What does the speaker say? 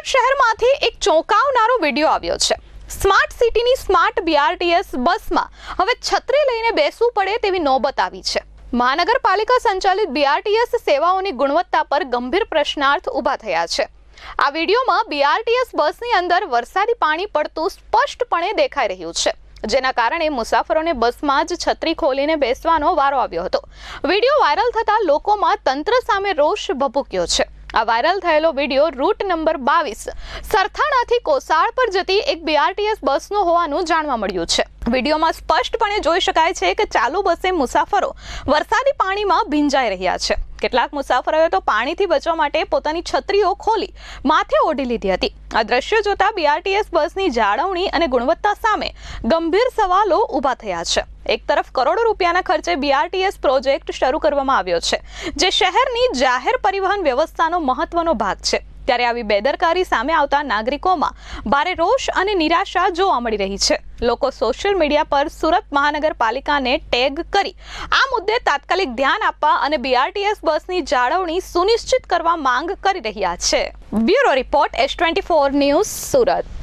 સુરત શહેરમાંથી એક ચોંકાવનારો વીડિયો આવ્યો છે. સ્માર્ટ સિટીની સ્માર્ટ બીઆરટીએસ બસમાં હવે છત્રી લઈને બેસવું પડે તેવી નોબત આવી છે. મહાનગરપાલિકા સંચાલિત બીઆરટીએસ સેવાઓની ગુણવત્તા પર ગંભીર પ્રશ્નાર્થ ઊભા થયા છે. આ વિડીયોમાં બીઆરટીએસ બસની અંદર વરસાદી પાણી પડતું સ્પષ્ટપણે દેખાઈ રહ્યું છે. જેના કારણે મુસાફરોને બસમાં જ છત્રી ખોલીને બેસવાનો વારો આવ્યો હતો. વીડિયો વાયરલ થતાં લોકોમાં તંત્ર સામે રોષ ભભૂક્યો છે. આ વાયરલ થયેલો વીડિયો રૂટ નંબર બાવીસ સરથાણાથી કોસાળ પર જતી એક બીઆરટીએસ બસનો હોવાનું જાણવા મળ્યું છે. વિડીયોમાં સ્પષ્ટપણે જોઈ શકાય છે કે ચાલુ બસે મુસાફરો વરસાદી પાણીમાં ભીંજાઈ રહ્યા છે. કેટલાક મુસાફરોએ તો પાણીથી બચવા માટે પોતાની છત્રીઓ ખોલી, માથે ઓઢી લીધી હતી. આ દ્રશ્ય જોતા બીઆરટીએસ બસની જાળવણી અને ગુણવત્તા સામે ગંભીર સવાલો ઊભા થયા છે. એક તરફ કરોડો રૂપિયાના ખર્ચે બીઆરટીએસ પ્રોજેક્ટ શરૂ કરવામાં આવ્યો છે, જે શહેરની જાહેર પરિવહન વ્યવસ્થાનો મહત્વનો ભાગ છે. ત્યારે આવી બેદરકારી સામે આવતા નાગરિકોમાં ભારે રોષ અને નિરાશા જોવા મળી રહી છે. લોકો સોશિયલ મીડિયા પર સુરત મહાનગરપાલિકાને ટેગ કરી આ મુદ્દે તાત્કાલિક ધ્યાન આપવા અને બીઆરટીએસ બસની જાળવણી સુનિશ્ચિત કરવા માંગ કરી રહ્યા છે. Bureau report S twenty four news Surat.